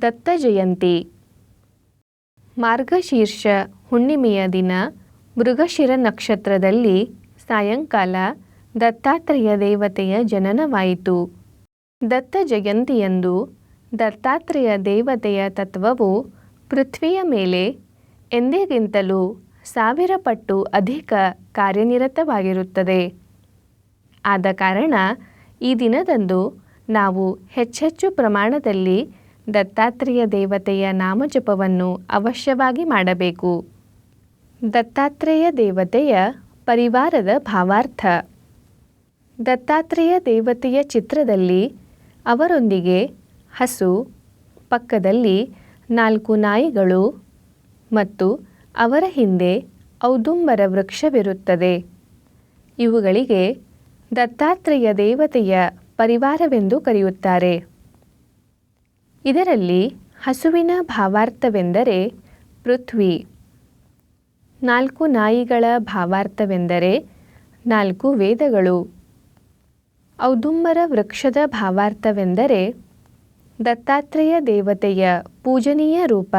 ದತ್ತ ಜಯಂತಿ. ಮಾರ್ಗಶೀರ್ಷ ಹುಣ್ಣಿಮೆಯ ದಿನ ಮೃಗಶಿರ ನಕ್ಷತ್ರದಲ್ಲಿ ಸಾಯಂಕಾಲ ದತ್ತಾತ್ರೇಯ ದೇವತೆಯ ಜನನವಾಯಿತು. ದತ್ತ ಜಯಂತಿಯಂದು ದತ್ತಾತ್ರೇಯ ದೇವತೆಯ ತತ್ವವು ಪೃಥ್ವಿಯ ಮೇಲೆ ಎಂದಿಗಿಂತಲೂ ಸಾವಿರ ಪಟ್ಟು ಅಧಿಕ ಕಾರ್ಯನಿರತವಾಗಿರುತ್ತದೆ. ಆದ ಕಾರಣ ಈ ದಿನದಂದು ನಾವು ಹೆಚ್ಚೆಚ್ಚು ಪ್ರಮಾಣದಲ್ಲಿ ದತ್ತಾತ್ರೇಯ ದೇವತೆಯ ನಾಮಜಪವನ್ನು ಅವಶ್ಯವಾಗಿ ಮಾಡಬೇಕು. ದತ್ತಾತ್ರೇಯ ದೇವತೆಯ ಪರಿವಾರದ ಭಾವಾರ್ಥ. ದತ್ತಾತ್ರೇಯ ದೇವತೆಯ ಚಿತ್ರದಲ್ಲಿ ಅವರೊಂದಿಗೆ ಹಸು ಪಕ್ಕದಲ್ಲಿ ನಾಲ್ಕು ನಾಯಿಗಳು ಮತ್ತು ಅವರ ಹಿಂದೆ ಔದುಂಬರ ವೃಕ್ಷವಿರುತ್ತದೆ. ಇವುಗಳಿಗೆ ದತ್ತಾತ್ರೇಯ ದೇವತೆಯ ಪರಿವಾರವೆಂದು ಕರೆಯುತ್ತಾರೆ. ಇದರಲ್ಲಿ ಹಸುವಿನ ಭಾವಾರ್ಥವೆಂದರೆ ಪೃಥ್ವಿ. ನಾಲ್ಕು ನಾಯಿಗಳ ಭಾವಾರ್ಥವೆಂದರೆ ನಾಲ್ಕು ವೇದಗಳು. ಔದುಂಬರ ವೃಕ್ಷದ ಭಾವಾರ್ಥವೆಂದರೆ ದತ್ತಾತ್ರೇಯ ದೇವತೆಯ ಪೂಜನೀಯ ರೂಪ.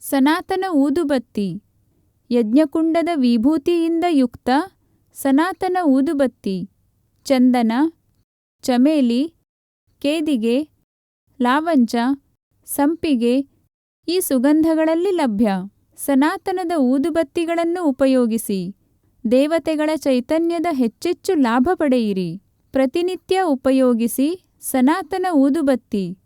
ಸನಾತನ ಊದುಬತ್ತಿ. ಯಜ್ಞಕುಂಡದ ವಿಭೂತಿಯಿಂದ ಯುಕ್ತ ಸನಾತನ ಊದುಬತ್ತಿ. ಚಂದನ, ಚಮೇಲಿ, ಕೇದಿಗೆ, ಲಾವಂಚ, ಸಂಪಿಗೆ ಈ ಸುಗಂಧಗಳಲ್ಲಿ ಲಭ್ಯ. ಸನಾತನದ ಊದುಬತ್ತಿಗಳನ್ನು ಉಪಯೋಗಿಸಿ ದೇವತೆಗಳ ಚೈತನ್ಯದ ಹೆಚ್ಚೆಚ್ಚು ಲಾಭ ಪಡೆಯಿರಿ. ಪ್ರತಿನಿತ್ಯ ಉಪಯೋಗಿಸಿ ಸನಾತನ ಊದುಬತ್ತಿ.